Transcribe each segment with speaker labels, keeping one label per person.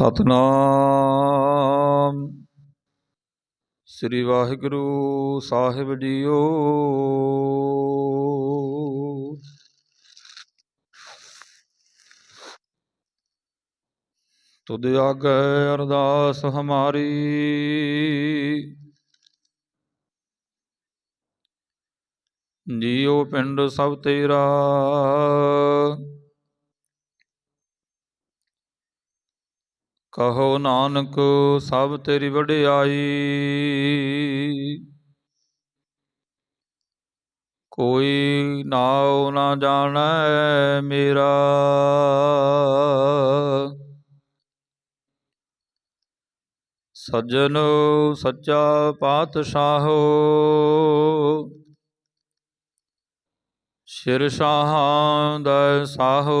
Speaker 1: ਸਤਨਾਮ। ਸ੍ਰੀ ਵਾਹਿਗੁਰੂ ਸਾਹਿਬ ਜੀਓ। ਤੁਧ ਆਗੇ ਅਰਦਾਸ ਹਮਾਰੀ। ਜੀਉ ਪਿੰਡ ਸਭ ਤੇਰਾ। ਕਹੋ ਨਾਨਕ, ਸਭ ਤੇਰੀ ਵਡਿਆਈ। ਕੋਈ ਨਾਉ ਨਾ ਜਾਣੈ ਮੇਰਾ। ਸੱਜਣ ਸੱਚਾ ਪਾਤਸ਼ਾਹੋ। ਸ਼ਿਰ ਸ਼ਾਹਾਂ ਦਾ ਸਾਹੋ।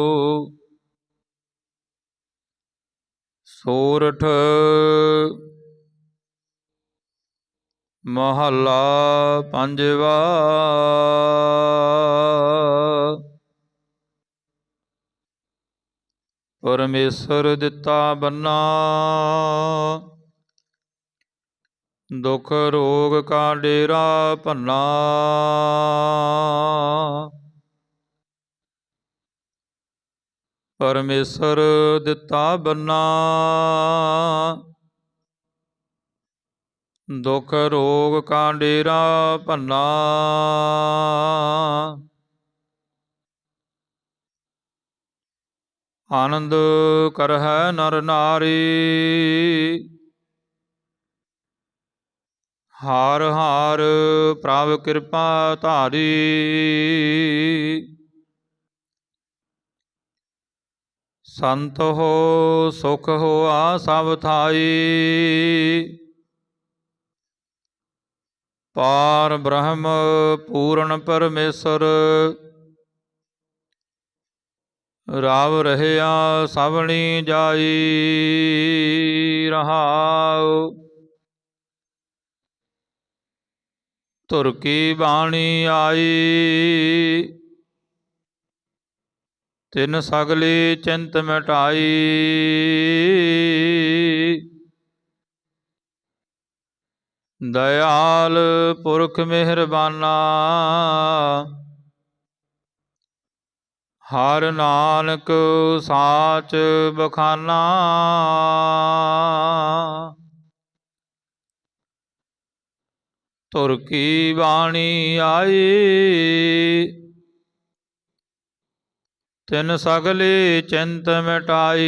Speaker 1: ਸੋਰਠ ਮਹੱਲਾ ਪੰਜਵਾ। ਪਰਮੇਸ਼ਰ ਦਿੱਤਾ ਬੰਨਾ ਦੁਖ ਰੋਗ ਕਾ ਡੇਰਾ ਭੰਨਾ। ਪਰਮੇਸ਼ਰ ਦਿੱਤਾ ਬੰਨਾ। ਦੁਖ ਰੋਗ ਕਾ ਡੇਰਾ ਭੰਨਾ। ਆਨੰਦ ਕਰਹਿ ਨਰ ਨਾਰੀ। ਹਾਰ ਹਾਰ ਪ੍ਰਭ ਕਿਰਪਾ ਧਾਰੀ। ਸੰਤ ਹੋ, ਸੁਖ ਹੋਆ ਸਭ ਥਾਈ। ਪਾਰ ਬ੍ਰਹਮ ਪੂਰਨ ਪਰਮੇਸ਼ਰ, ਰਾਵ ਰਹਿਆ ਸਵਣੀ ਜਾਈ ਰਹਾਉ। ਤੁਰਕੀ ਬਾਣੀ ਆਈ ਤਿੰਨ ਸਗਲੀ ਚਿੰਤ ਮਿਟਾਈ। ਦਇਆਲ ਪੁਰਖ ਮਿਹਰਬਾਨਾ। ਹਰ ਨਾਨਕ ਸਾਚ ਬਖਾਨਾ। ਧੁਰ ਕੀ ਬਾਣੀ ਆਈ। ਤਿਨ ਸਗਲੀ ਚਿੰਤ ਮਿਟਾਈ।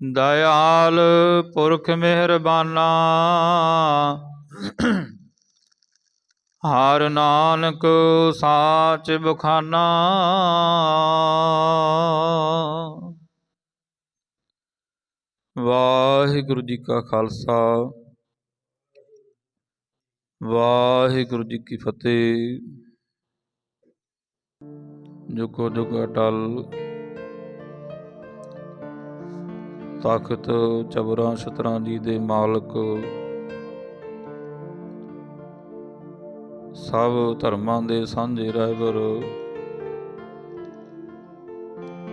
Speaker 1: ਦਇਆਲ ਪੁਰਖ ਮਿਹਰਬਾਨਾ, ਹਰ ਨਾਨਕ ਸਾਚ ਬਖਾਨਾ। ਵਾਹਿਗੁਰੂ ਜੀ ਕਾ ਖਾਲਸਾ। ਵਾਹਿਗੁਰੂ ਜੀ ਕੀ ਫਤਿਹ। ਜੁਗੋ ਜੁਗ ਅਟਲ। ਤਖਤ ਚਬਰਾਂ ਸ਼ਤਰਾਂ ਜੀ ਦੇ ਮਾਲਕ। ਸਭ ਧਰਮਾਂ ਦੇ ਸਾਂਝੇ ਰਹਿਬਰ।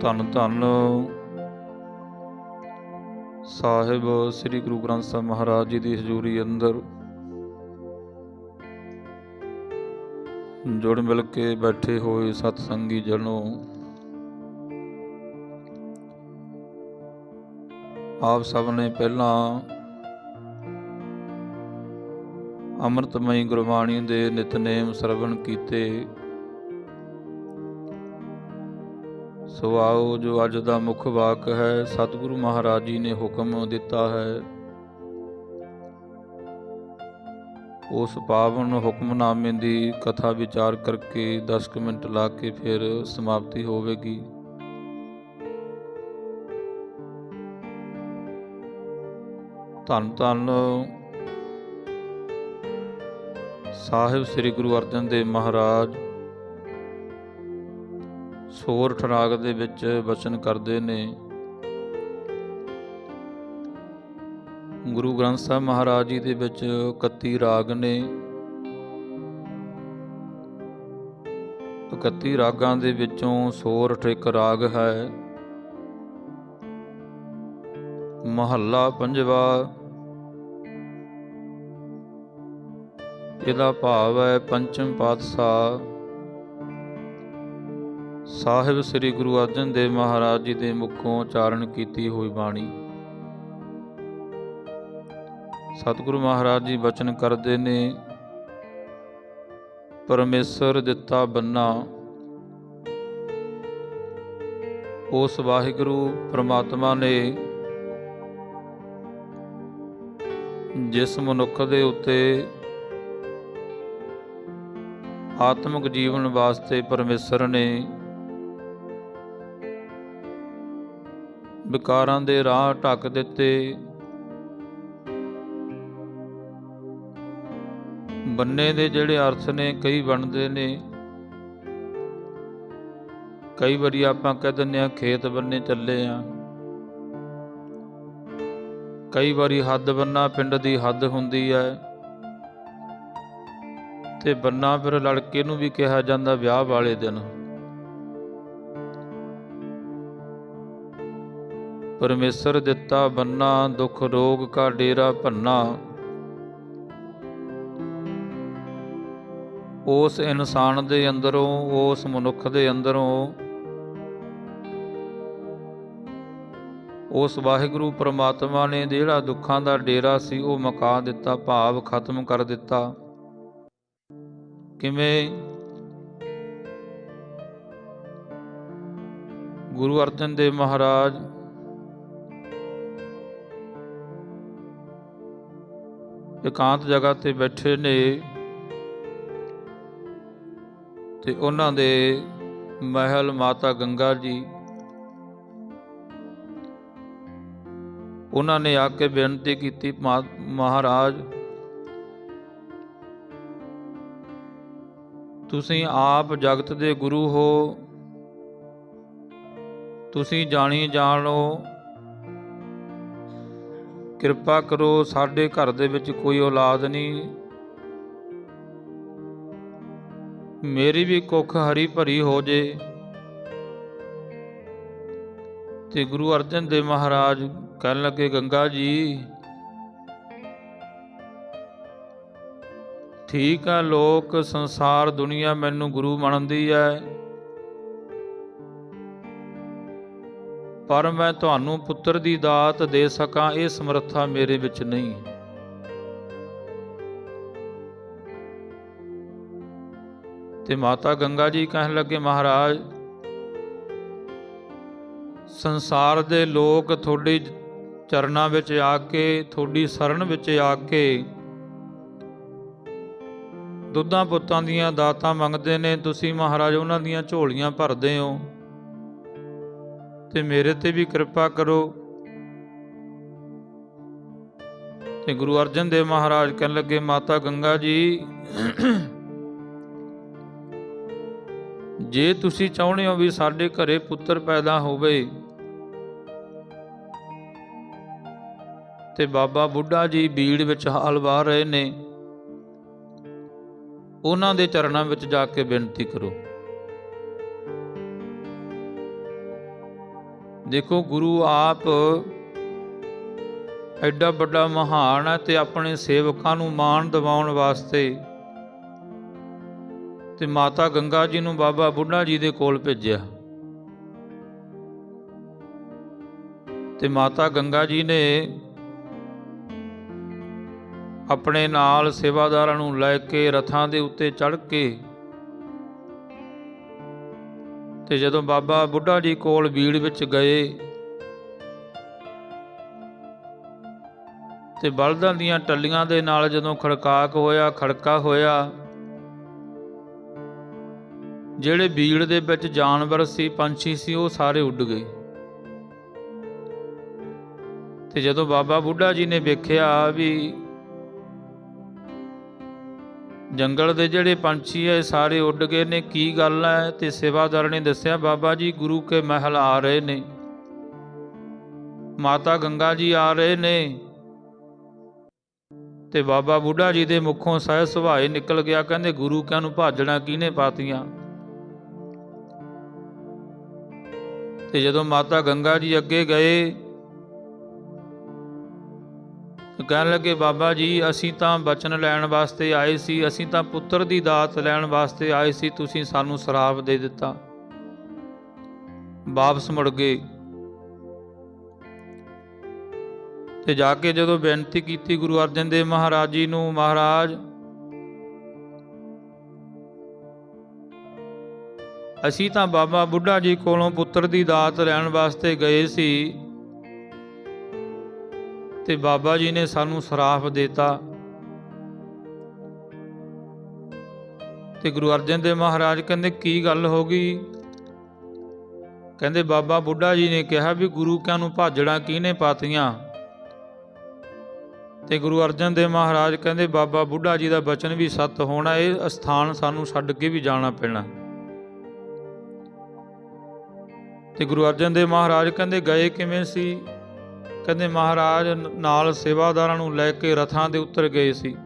Speaker 1: ਧੰਨ ਧੰਨ ਸਾਹਿਬ ਸ੍ਰੀ ਗੁਰੂ ਗ੍ਰੰਥ ਸਾਹਿਬ ਮਹਾਰਾਜ ਜੀ ਦੀ ਹਜ਼ੂਰੀ ਅੰਦਰ। ਜੁੜ ਮਿਲ ਕੇ ਬੈਠੇ ਹੋਏ ਸਤ ਸੰਗੀ ਜਨੋ। ਆਪ ਸਭ ਨੇ ਪਹਿਲਾਂ ਅੰਮ੍ਰਿਤਮਈ ਗੁਰਬਾਣੀ ਦੇ ਨਿਤਨੇਮ ਸਰਵਣ ਕੀਤੇ। ਸੋ ਆਓ ਜੋ ਅੱਜ ਦਾ ਮੁੱਖ ਵਾਕ ਹੈ, ਸਤਿਗੁਰੂ ਮਹਾਰਾਜ ਜੀ ਨੇ ਹੁਕਮ ਦਿੱਤਾ ਹੈ। ਉਸ ਪਾਵਨ ਹੁਕਮਨਾਮੇ ਦੀ ਕਥਾ ਵਿਚਾਰ ਕਰਕੇ 10 ਕੁ ਮਿੰਟ ਲਾ ਕੇ ਫਿਰ ਸਮਾਪਤੀ ਹੋਵੇਗੀ। ਧੰਨ ਧੰਨ ਸਾਹਿਬ ਸ੍ਰੀ ਗੁਰੂ ਅਰਜਨ ਦੇਵ ਮਹਾਰਾਜ। ਸੋਰ ਰਾਗ ਦੇ ਵਿੱਚ ਬਚਨ ਕਰਦੇ ਨੇ। ਗੁਰੂ ਗ੍ਰੰਥ ਸਾਹਿਬ ਮਹਾਰਾਜ ਜੀ ਦੇ ਵਿੱਚ 31 ਰਾਗ ਨੇ। 31 ਰਾਗਾਂ ਦੇ ਵਿੱਚੋਂ ਸੋਰਠ ਇੱਕ ਰਾਗ ਹੈ। ਮਹੱਲਾ ਪੰਜਵਾ। ਇਹਦਾ ਭਾਵ ਹੈ ਪੰਚਮ ਪਾਤਸ਼ਾਹ। ਸਾਹਿਬ ਸ੍ਰੀ ਗੁਰੂ ਅਰਜਨ ਦੇਵ ਮਹਾਰਾਜ ਜੀ ਦੇ ਮੁਖੋਂ ਉਚਾਰਨ ਕੀਤੀ ਹੋਈ ਬਾਣੀ। ਸਤਿਗੁਰੂ ਮਹਾਰਾਜ ਜੀ ਬਚਨ ਕਰਦੇ ਨੇ, ਪਰਮੇਸ਼ਰ ਦਿੱਤਾ ਬੰਨਾ, ਉਸ ਵਾਹਿਗੁਰੂ ਪ੍ਰਮਾਤਮਾ ਨੇ ਜਿਸ ਮਨੁੱਖ ਦੇ ਉੱਤੇ ਆਤਮਿਕ ਜੀਵਨ ਵਾਸਤੇ ਪਰਮੇਸ਼ਰ ਨੇ ਵਿਕਾਰਾਂ ਦੇ ਰਾਹ ਢੱਕ ਦਿੱਤੇ ਬੰਨੇ ਦੇ ਜਿਹੜੇ ਅਰਥ ਨੇ, ਕਈ ਬਣਦੇ ਨੇ। ਕਈ ਵਾਰੀ ਆਪਾਂ ਕਹਿ ਦਿੰਦੇ ਆ ਖੇਤ ਬੰਨੇ ਚੱਲੇ ਆ। ਕਈ ਵਾਰੀ ਹੱਦ ਬੰਨਾ ਪਿੰਡ ਦੀ ਹੱਦ ਹੁੰਦੀ ਹੈ। ਤੇ ਬੰਨਾ ਫਿਰ ਲੜਕੇ ਨੂੰ ਵੀ ਕਿਹਾ ਜਾਂਦਾ ਵਿਆਹ ਵਾਲੇ ਦਿਨ। ਪਰਮੇਸ਼ਰ ਦਿੱਤਾ ਬੰਨਾ, ਦੁੱਖ ਰੋਗ ਕਾ ਡੇਰਾ ਭੰਨਾ। ਉਸ ਇਨਸਾਨ ਦੇ ਅੰਦਰੋਂ, ਉਸ ਮਨੁੱਖ ਦੇ ਅੰਦਰੋਂ, ਉਸ ਵਾਹਿਗੁਰੂ ਪ੍ਰਮਾਤਮਾ ਨੇ ਜਿਹੜਾ ਦੁੱਖਾਂ ਦਾ ਡੇਰਾ ਸੀ ਉਹ ਮਕਾ ਦਿੱਤਾ, ਭਾਵ ਖਤਮ ਕਰ ਦਿੱਤਾ। ਕਿਵੇਂ? ਗੁਰੂ ਅਰਜਨ ਦੇਵ ਮਹਾਰਾਜ ਇਕਾਂਤ ਜਗ੍ਹਾ ਤੇ ਬੈਠੇ ਨੇ। ਤੇ ਉਹਨਾਂ ਦੇ ਮਹਿਲ ਮਾਤਾ ਗੰਗਾ ਜੀ, ਉਹਨਾਂ ਨੇ ਆ ਕੇ ਬੇਨਤੀ ਕੀਤੀ ਮਹਾਰਾਜ, ਤੁਸੀਂ ਆਪ ਜਗਤ ਦੇ ਗੁਰੂ ਹੋ, ਤੁਸੀਂ ਜਾਣੀ ਜਾਣੋ, ਕਿਰਪਾ ਕਰੋ ਸਾਡੇ ਘਰ ਦੇ ਵਿੱਚ ਕੋਈ ਔਲਾਦ ਨਹੀਂ। ਮੇਰੀ ਵੀ ਕੁੱਖ ਹਰੀ ਭਰੀ ਹੋ ਜੇ। ਤੇ ਗੁਰੂ ਅਰਜਨ ਦੇਵ ਮਹਾਰਾਜ ਕਹਿਣ ਲੱਗੇ, ਗੰਗਾ ਜੀ, ਠੀਕ ਆ ਲੋਕ, ਸੰਸਾਰ, ਦੁਨੀਆ ਮੈਨੂੰ ਗੁਰੂ ਮੰਨਦੀ ਹੈ ਪਰ ਮੈਂ ਤੁਹਾਨੂੰ ਪੁੱਤਰ ਦੀ ਦਾਤ ਦੇ ਸਕਾਂ, ਇਹ ਸਮਰੱਥਾ ਮੇਰੇ ਵਿੱਚ ਨਹੀਂ। ਤੇ ਮਾਤਾ ਗੰਗਾ ਜੀ ਕਹਿਣ ਲੱਗੇ, ਮਹਾਰਾਜ, ਸੰਸਾਰ ਦੇ ਲੋਕ ਤੁਹਾਡੀ ਚਰਨਾਂ ਵਿੱਚ ਆ ਕੇ, ਤੁਹਾਡੀ ਸ਼ਰਨ ਵਿੱਚ ਆ ਕੇ ਦੁੱਧਾਂ ਪੁੱਤਾਂ ਦੀਆਂ ਦਾਤਾਂ ਮੰਗਦੇ ਨੇ, ਤੁਸੀਂ ਮਹਾਰਾਜ ਉਹਨਾਂ ਦੀਆਂ ਝੋਲੀਆਂ ਭਰਦੇ ਹੋ। ਤੇ ਮੇਰੇ ਤੇ ਵੀ ਕਿਰਪਾ ਕਰੋ। ਤੇ ਗੁਰੂ ਅਰਜਨ ਦੇਵ ਮਹਾਰਾਜ ਕਹਿਣ ਲੱਗੇ, ਮਾਤਾ ਗੰਗਾ ਜੀ ਜੇ ਤੁਸੀਂ ਚਾਹੁੰਦੇ ਹੋ ਵੀ ਸਾਡੇ ਘਰੇ ਪੁੱਤਰ ਪੈਦਾ ਹੋਵੇ ਤੇ ਬਾਬਾ ਬੁੱਢਾ ਜੀ ਬੀੜ ਵਿੱਚ ਹਾਲ ਵਾਹ ਰਹੇ ਨੇ, ਉਹਨਾਂ ਦੇ ਚਰਨਾਂ ਵਿੱਚ ਜਾ ਕੇ ਬੇਨਤੀ ਕਰੋ। ਦੇਖੋ, ਗੁਰੂ ਆਪ ਐਡਾ ਵੱਡਾ ਮਹਾਨ ਹੈ ਤੇ ਆਪਣੇ ਸੇਵਕਾਂ ਨੂੰ ਮਾਣ ਦਿਵਾਉਣ ਵਾਸਤੇ ਤੇ ਮਾਤਾ ਗੰਗਾ ਜੀ ਨੂੰ ਬਾਬਾ ਬੁੱਢਾ ਜੀ ਦੇ ਕੋਲ ਭੇਜਿਆ। ਤੇ ਮਾਤਾ ਗੰਗਾ ਜੀ ਨੇ ਆਪਣੇ ਨਾਲ ਸੇਵਾਦਾਰਾਂ ਨੂੰ ਲੈ ਕੇ ਰਥਾਂ ਦੇ ਉੱਤੇ ਚੜ੍ਹ ਕੇ ਤੇ ਜਦੋਂ ਬਾਬਾ ਬੁੱਢਾ ਜੀ ਕੋਲ ਬੀੜ ਵਿੱਚ ਗਏ ਤੇ ਬਲਦਾਂ ਦੀਆਂ ਟੱਲੀਆਂ ਦੇ ਨਾਲ ਜਦੋਂ ਖੜਕਾਕ ਹੋਇਆ, ਖੜਕਾ ਹੋਇਆ ਜਿਹੜੇ ਬੀੜ ਦੇ ਵਿੱਚ ਜਾਨਵਰ ਸੀ, ਪੰਛੀ ਸੀ, ਉਹ ਸਾਰੇ ਉੱਡ ਗਏ। ਤੇ ਜਦੋਂ ਬਾਬਾ ਬੁੱਢਾ ਜੀ ਨੇ ਵੇਖਿਆ ਵੀ ਜੰਗਲ ਦੇ ਜਿਹੜੇ ਪੰਛੀ ਐ ਸਾਰੇ ਉੱਡ ਗਏ ਨੇ, ਕੀ ਗੱਲ ਐ ਤੇ ਸੇਵਾਦਾਰ ਨੇ ਦੱਸਿਆ, ਬਾਬਾ ਜੀ, ਗੁਰੂ ਕੇ ਮਹਿਲ ਆ ਰਹੇ ਨੇ। ਮਾਤਾ ਗੰਗਾ ਜੀ ਆ ਰਹੇ ਨੇ। ਤੇ ਬਾਬਾ ਬੁੱਢਾ ਜੀ ਦੇ ਮੁਖੋਂ ਸਹਿ ਸੁਭਾਏ ਨਿਕਲ ਗਿਆ। ਕਹਿੰਦੇ ਗੁਰੂ ਕਿਆਂ ਨੂੰ ਭਾਜਣਾ ਕਿਹਨੇ ਪਾਤੀਆਂ? ਤੇ ਜਦੋਂ ਮਾਤਾ ਗੰਗਾ ਜੀ ਅੱਗੇ ਗਏ ਕਹਿਣ ਲੱਗੇ, ਬਾਬਾ ਜੀ, ਅਸੀਂ ਤਾਂ ਬਚਨ ਲੈਣ ਵਾਸਤੇ ਆਏ ਸੀ, ਅਸੀਂ ਤਾਂ ਪੁੱਤਰ ਦੀ ਦਾਤ ਲੈਣ ਵਾਸਤੇ ਆਏ ਸੀ, ਤੁਸੀਂ ਸਾਨੂੰ ਸ਼ਰਾਪ ਦੇ ਦਿੱਤਾ। ਵਾਪਸ ਮੁੜ ਗਏ। ਤੇ ਜਾ ਕੇ ਜਦੋਂ ਬੇਨਤੀ ਕੀਤੀ ਗੁਰੂ ਅਰਜਨ ਦੇਵ ਮਹਾਰਾਜ ਜੀ ਨੂੰ, ਮਹਾਰਾਜ ਅਸੀਂ ਤਾਂ ਬਾਬਾ ਬੁੱਢਾ ਜੀ ਕੋਲੋਂ ਪੁੱਤਰ ਦੀ ਦਾਤ ਲੈਣ ਵਾਸਤੇ ਗਏ ਸੀ ਤੇ ਬਾਬਾ ਜੀ ਨੇ ਸਾਨੂੰ ਸਰਾਫ ਦਿੱਤਾ ਤੇ ਗੁਰੂ ਅਰਜਨ ਦੇਵ ਮਹਾਰਾਜ ਕਹਿੰਦੇ, ਕੀ ਗੱਲ ਹੋ ਗਈ? ਕਹਿੰਦੇ, ਬਾਬਾ ਬੁੱਢਾ ਜੀ ਨੇ ਕਿਹਾ ਵੀ ਗੁਰੂ ਕਿਆਂ ਨੂੰ ਭਾਜੜਾਂ ਕਿਹਨੇ ਪਾਤੀਆਂ? ਤੇ ਗੁਰੂ ਅਰਜਨ ਦੇਵ ਮਹਾਰਾਜ ਕਹਿੰਦੇ, ਬਾਬਾ ਬੁੱਢਾ ਜੀ ਦਾ ਬਚਨ ਵੀ ਸੱਤ ਹੋਣਾ, ਇਹ ਅਸਥਾਨ ਸਾਨੂੰ ਛੱਡ ਕੇ ਵੀ ਜਾਣਾ ਪੈਣਾ। ਤੇ ਗੁਰੂ ਅਰਜਨ ਦੇਵ ਮਹਾਰਾਜ ਕਹਿੰਦੇ ਗਏ ਕਿਵੇਂ ਸੀ? ਕਹਿੰਦੇ ਮਹਾਰਾਜ ਨਾਲ ਸੇਵਾਦਾਰਾਂ ਨੂੰ ਲੈ ਕੇ ਰਥਾਂ ਦੇ ਉੱਤਰ ਗਏ ਸੀ।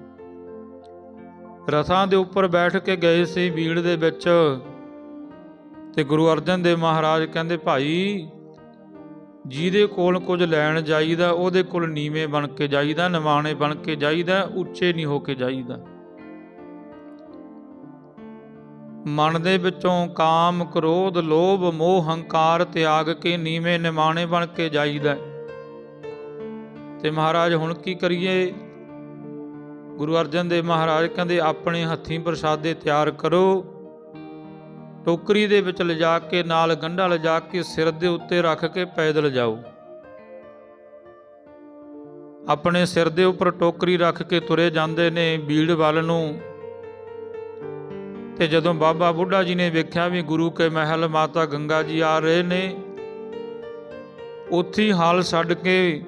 Speaker 1: ਰਥਾਂ ਦੇ ਉੱਪਰ ਬੈਠ ਕੇ ਗਏ ਸੀ ਭੀੜ ਦੇ ਵਿੱਚ। ਤੇ ਗੁਰੂ ਅਰਜਨ ਦੇਵ ਮਹਾਰਾਜ ਕਹਿੰਦੇ, ਭਾਈ, ਜਿਹਦੇ ਕੋਲ ਕੁਝ ਲੈਣ ਜਾਈਦਾ, ਉਹਦੇ ਕੋਲ ਨੀਵੇਂ ਬਣ ਕੇ ਜਾਈਦਾ ਨਿਮਾਣੇ ਬਣ ਕੇ ਜਾਈਦਾ, ਉੱਚੇ ਨਹੀਂ ਹੋ ਕੇ ਜਾਈਦਾ। ਮਨ ਦੇ ਵਿੱਚੋਂ ਕਾਮ, ਕ੍ਰੋਧ, ਲੋਭ, ਮੋਹ, ਹੰਕਾਰ, ਤਿਆਗ ਕੇ ਨੀਵੇਂ ਨਿਮਾਣੇ ਬਣ ਕੇ ਜਾਈਦਾ ਤੇ ਮਹਾਰਾਜ ਹੁਣ ਕੀ ਕਰੀਏ? ਗੁਰੂ ਅਰਜਨ ਦੇਵ ਮਹਾਰਾਜ ਕਹਿੰਦੇ, ਆਪਣੇ ਹੱਥੀਂ ਪ੍ਰਸ਼ਾਦੇ ਤਿਆਰ ਕਰੋ। ਟੋਕਰੀ ਦੇ ਵਿੱਚ ਲਿਜਾ ਕੇ, ਨਾਲ ਗੰਢਾ ਲਿਜਾ ਕੇ, ਸਿਰ ਦੇ ਉੱਤੇ ਰੱਖ ਕੇ ਪੈਦਲ ਜਾਓ। ਆਪਣੇ ਸਿਰ ਦੇ ਉੱਪਰ ਟੋਕਰੀ ਰੱਖ ਕੇ ਤੁਰੇ ਜਾਂਦੇ ਨੇ ਬੀੜ ਵੱਲ ਨੂੰ। ਤੇ ਜਦੋਂ ਬਾਬਾ ਬੁੱਢਾ ਜੀ ਨੇ ਵੇਖਿਆ ਵੀ ਗੁਰੂ ਕੇ ਮਹਿਲ ਮਾਤਾ ਗੰਗਾ ਜੀ ਆ ਰਹੇ ਨੇ, ਉੱਥੇ ਹੀ ਹਾਲ ਛੱਡ ਕੇ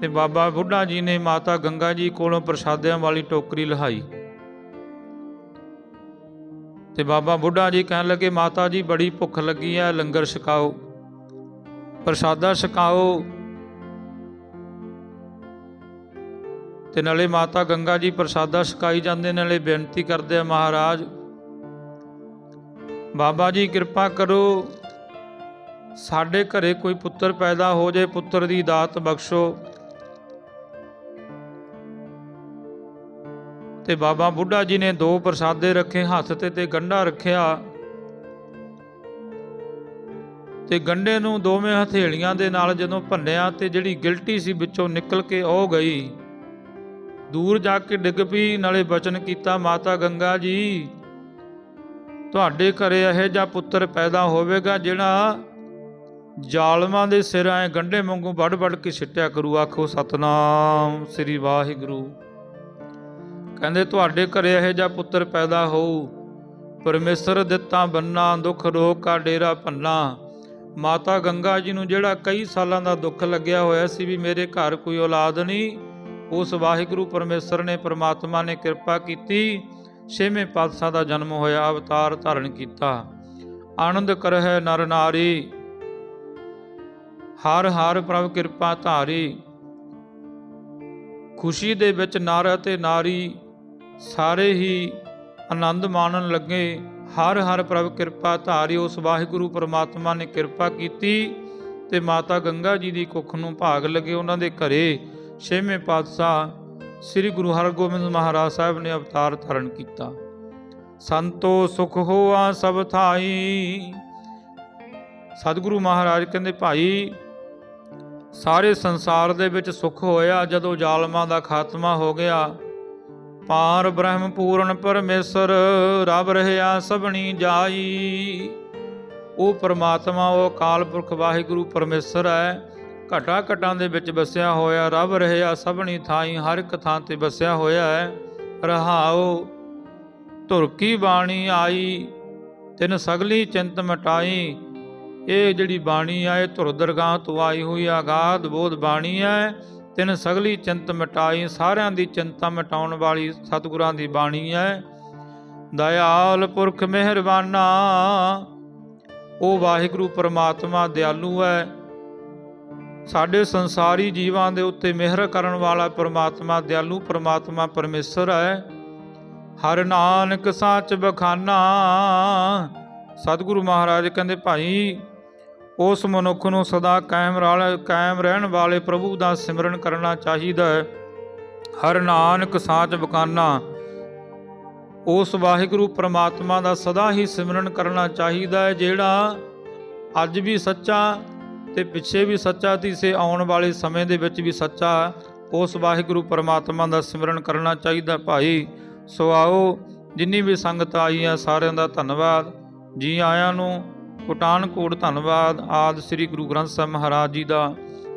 Speaker 1: ਤੇ ਬਾਬਾ ਬੁੱਢਾ ਜੀ ਨੇ ਮਾਤਾ ਗੰਗਾ ਜੀ ਕੋਲੋਂ ਪ੍ਰਸ਼ਾਦਿਆਂ ਵਾਲੀ ਟੋਕਰੀ ਲਹਾਈ ਤੇ ਬਾਬਾ ਬੁੱਢਾ ਜੀ ਕਹਿਣ ਲੱਗੇ, ਮਾਤਾ ਜੀ, ਬੜੀ ਭੁੱਖ ਲੱਗੀ ਹੈ ਲੰਗਰ ਛਕਾਓ, ਪ੍ਰਸ਼ਾਦਾ ਛਕਾਓ। ਤੇ ਨਾਲੇ ਮਾਤਾ ਗੰਗਾ ਜੀ ਪ੍ਰਸ਼ਾਦਾ ਛਕਾਈ ਜਾਂਦੇ ਨਾਲੇ ਬੇਨਤੀ ਕਰਦੇ ਆ ਮਹਾਰਾਜ ਬਾਬਾ ਜੀ, ਕਿਰਪਾ ਕਰੋ। ਸਾਡੇ ਘਰੇ ਕੋਈ ਪੁੱਤਰ ਪੈਦਾ ਹੋ ਜਾਏ ਪੁੱਤਰ ਦੀ ਦਾਤ ਬਖਸ਼ੋ। ਤੇ ਬਾਬਾ ਬੁੱਢਾ ਜੀ ਨੇ ਦੋ ਪ੍ਰਸਾਦੇ ਰੱਖੇ, ਹੱਥ ਤੇ ਤੇ ਗੰਢਾ ਰੱਖਿਆ। ਤੇ ਗੰਢੇ ਨੂੰ ਦੋਵੇਂ ਹਥੇਲੀਆਂ ਦੇ ਨਾਲ ਜਦੋਂ ਭੰਨਿਆ, ਤੇ ਜਿਹੜੀ ਗਿਲਟੀ ਸੀ ਵਿੱਚੋਂ ਨਿਕਲ ਕੇ ਉਹ ਗਈ। ਦੂਰ ਜਾ ਕੇ ਡਿੱਗ ਪਈ, ਨਾਲੇ ਬਚਨ ਕੀਤਾ ਮਾਤਾ ਗੰਗਾ ਜੀ। ਤੁਹਾਡੇ ਘਰੇ ਇਹੋ ਜਿਹਾ ਪੁੱਤਰ ਪੈਦਾ ਹੋਵੇਗਾ ਜਿਹੜਾ ਜ਼ਾਲਮਾਂ ਦੇ ਸਿਰ ਐ ਗੰਢੇ ਵਾਂਗੂ ਵੱਢ ਵੱਢ ਕੇ ਸਿੱਟਿਆ ਕਰੂ। ਆਖੋ, ਸਤਨਾਮ ਸ੍ਰੀ ਵਾਹਿਗੁਰੂ। ਕਹਿੰਦੇ, ਤੁਹਾਡੇ ਘਰੇ ਇਹੋ ਜਿਹਾ ਪੁੱਤਰ ਪੈਦਾ ਹੋਊ। ਪਰਮੇਸ਼ਰ ਦਿੱਤਾ ਬੰਨਾ, ਦੁੱਖ ਰੋਗ ਕਾ ਡੇਰਾ ਭੰਨਾ। ਮਾਤਾ ਗੰਗਾ ਜੀ ਨੂੰ ਜਿਹੜਾ ਕਈ ਸਾਲਾਂ ਦਾ ਦੁੱਖ ਲੱਗਿਆ ਹੋਇਆ ਸੀ ਵੀ ਮੇਰੇ ਘਰ ਕੋਈ ਔਲਾਦ ਨਹੀਂ, ਉਸ ਵਾਹਿਗੁਰੂ ਪਰਮੇਸ਼ਰ ਨੇ, ਪ੍ਰਮਾਤਮਾ ਨੇ ਕਿਰਪਾ ਕੀਤੀ। ਛੇਵੇਂ ਪਾਤਸ਼ਾਹ ਦਾ ਜਨਮ ਹੋਇਆ, ਅਵਤਾਰ ਧਾਰਨ ਕੀਤਾ। ਆਨੰਦ ਕਰਹਿ ਨਰ ਨਾਰੀ, ਹਰ ਹਰ ਪ੍ਰਭ ਕਿਰਪਾ ਧਾਰੀ। ਖੁਸ਼ੀ ਦੇ ਵਿੱਚ ਨਰ ਅਤੇ ਨਾਰੀ ਸਾਰੇ ਹੀ ਆਨੰਦ ਮਾਣਨ ਲੱਗੇ। ਹਰ ਹਰ ਪ੍ਰਭ ਕਿਰਪਾ ਧਾਰੀ, ਉਸ ਵਾਹਿਗੁਰੂ ਪਰਮਾਤਮਾ ਨੇ ਕਿਰਪਾ ਕੀਤੀ ਤੇ ਮਾਤਾ ਗੰਗਾ ਜੀ ਦੀ ਕੁੱਖ ਨੂੰ ਭਾਗ ਲੱਗੇ ਉਹਨਾਂ ਦੇ ਘਰੇ। ਛੇਵੇਂ ਪਾਤਸ਼ਾਹ ਸ੍ਰੀ ਗੁਰੂ ਹਰਗੋਬਿੰਦ ਮਹਾਰਾਜ ਸਾਹਿਬ ਨੇ ਅਵਤਾਰ ਧਾਰਨ ਕੀਤਾ। ਸੰਤੋ ਸੁਖ ਹੋਆ ਸਭ ਥਾਈ। ਸਤਿਗੁਰੂ ਮਹਾਰਾਜ ਕਹਿੰਦੇ, ਭਾਈ, ਸਾਰੇ ਸੰਸਾਰ ਦੇ ਵਿੱਚ ਸੁਖ ਹੋਇਆ ਜਦੋਂ ਜ਼ਾਲਮਾਂ ਦਾ ਖਾਤਮਾ ਹੋ ਗਿਆ। ਪਾਰ ਬ੍ਰਹਮ ਪੂਰਨ ਪਰਮੇਸ਼ਰ ਰਬ ਰਹਿਆ ਸਭਣੀ ਜਾਈ। ਉਹ ਪਰਮਾਤਮਾ, ਉਹ ਅਕਾਲ ਪੁਰਖ ਵਾਹਿਗੁਰੂ ਪਰਮੇਸ਼ਰ ਹੈ। ਘਟਾ ਘਟਾਂ ਦੇ ਵਿੱਚ ਵਸਿਆ ਹੋਇਆ, ਰੱਬ ਰਹਿਆ ਸਭਣੀ ਥਾਈ, ਹਰ ਇੱਕ ਥਾਂ ਤੇ ਵਸਿਆ ਹੋਇਆ ਹੈ। ਰਹਾਉ ਧੁਰਕੀ ਬਾਣੀ ਆਈ, ਤਿੰਨ ਸਗਲੀ ਚਿੰਤ ਮਟਾਈ। ਇਹ ਜਿਹੜੀ ਬਾਣੀ ਆ, ਇਹ ਧੁਰ ਦਰਗਾਹ ਤੋਂ ਆਈ ਹੋਈ ਆਗਾਧ ਬੋਧ ਬਾਣੀ ਹੈ। ਤਿੰਨ ਸਗਲੀ ਚਿੰਤ ਮਟਾਈ, ਸਾਰਿਆਂ ਦੀ ਚਿੰਤਾ ਮਿਟਾਉਣ ਵਾਲੀ ਸਤਿਗੁਰਾਂ ਦੀ ਬਾਣੀ ਹੈ। ਦਇਆਲ ਪੁਰਖ ਮਿਹਰਬਾਨਾ, ਉਹ ਵਾਹਿਗੁਰੂ ਪਰਮਾਤਮਾ ਦਿਆਲੂ ਹੈ। ਸਾਡੇ ਸੰਸਾਰੀ ਜੀਵਾਂ ਦੇ ਉੱਤੇ ਮਿਹਰ ਕਰਨ ਵਾਲਾ ਪਰਮਾਤਮਾ, ਦਿਆਲੂ ਪਰਮਾਤਮਾ ਪਰਮੇਸ਼ਰ ਹੈ। ਹਰ ਨਾਨਕ ਸਾਚ ਬਖਾਨਾ। ਸਤਿਗੁਰੂ ਮਹਾਰਾਜ ਕਹਿੰਦੇ, ਭਾਈ, ਉਸ ਮਨੁੱਖ ਨੂੰ ਸਦਾ ਕਾਇਮ ਰਾਲ, ਕਾਇਮ ਰਹਿਣ ਵਾਲੇ ਪ੍ਰਭੂ ਦਾ ਸਿਮਰਨ ਕਰਨਾ ਚਾਹੀਦਾ ਹੈ। ਹਰ ਨਾਨਕ ਸਾਚ ਬਖਾਨਾ। ਉਸ ਵਾਹਿਗੁਰੂ ਪ੍ਰਮਾਤਮਾ ਦਾ ਸਦਾ ਹੀ ਸਿਮਰਨ ਕਰਨਾ ਚਾਹੀਦਾ ਹੈ, ਜਿਹੜਾ ਅੱਜ ਵੀ ਸੱਚਾ ਤੇ ਪਿੱਛੇ ਵੀ ਸੱਚਾ ਤੇ ਸੇ ਆਉਣ ਵਾਲੇ ਸਮੇਂ ਦੇ ਵਿੱਚ ਵੀ ਸੱਚਾ ਉਸ ਵਾਹਿਗੁਰੂ ਪਰਮਾਤਮਾ ਦਾ ਸਿਮਰਨ ਕਰਨਾ ਚਾਹੀਦਾ ਭਾਈ। ਸੋ ਆਓ, ਜਿੰਨੀ ਵੀ ਸੰਗਤ ਆਈ ਆ, ਸਾਰਿਆਂ ਦਾ ਧੰਨਵਾਦ। ਜੀ ਆਇਆਂ ਨੂੰ ਕੋਟਾਨਕੋਟ ਧੰਨਵਾਦ। ਆਦ ਸ੍ਰੀ ਗੁਰੂ ਗ੍ਰੰਥ ਸਾਹਿਬ ਮਹਾਰਾਜ ਜੀ ਦਾ,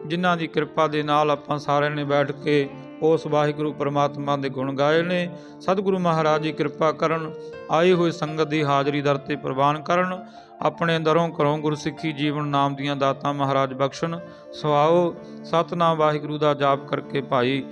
Speaker 1: ਜਿਨ੍ਹਾਂ ਦੀ ਕਿਰਪਾ ਦੇ ਨਾਲ ਆਪਾਂ ਸਾਰਿਆਂ ਨੇ ਬੈਠ ਕੇ ਉਸ ਵਾਹਿਗੁਰੂ ਪਰਮਾਤਮਾ ਦੇ ਗੁਣ ਗਾਏ ਨੇ। ਸਤਿਗੁਰੂ ਮਹਾਰਾਜ ਜੀ ਕਿਰਪਾ ਕਰਨ, ਆਏ ਹੋਏ ਸੰਗਤ ਦੀ ਹਾਜ਼ਰੀ ਦਰ ਤੇ ਪ੍ਰਵਾਨ ਕਰਨ। ਆਪਣੇ ਦਰੋਂ ਘਰੋਂ ਗੁਰਸਿੱਖੀ ਜੀਵਨ ਨਾਮ ਦੀਆਂ ਦਾਤਾਂ ਮਹਾਰਾਜ ਬਖਸ਼ਣ, ਸਵਾਓ, ਸਤਨਾਮ ਵਾਹਿਗੁਰੂ ਦਾ ਜਾਪ ਕਰਕੇ ਭਾਈ।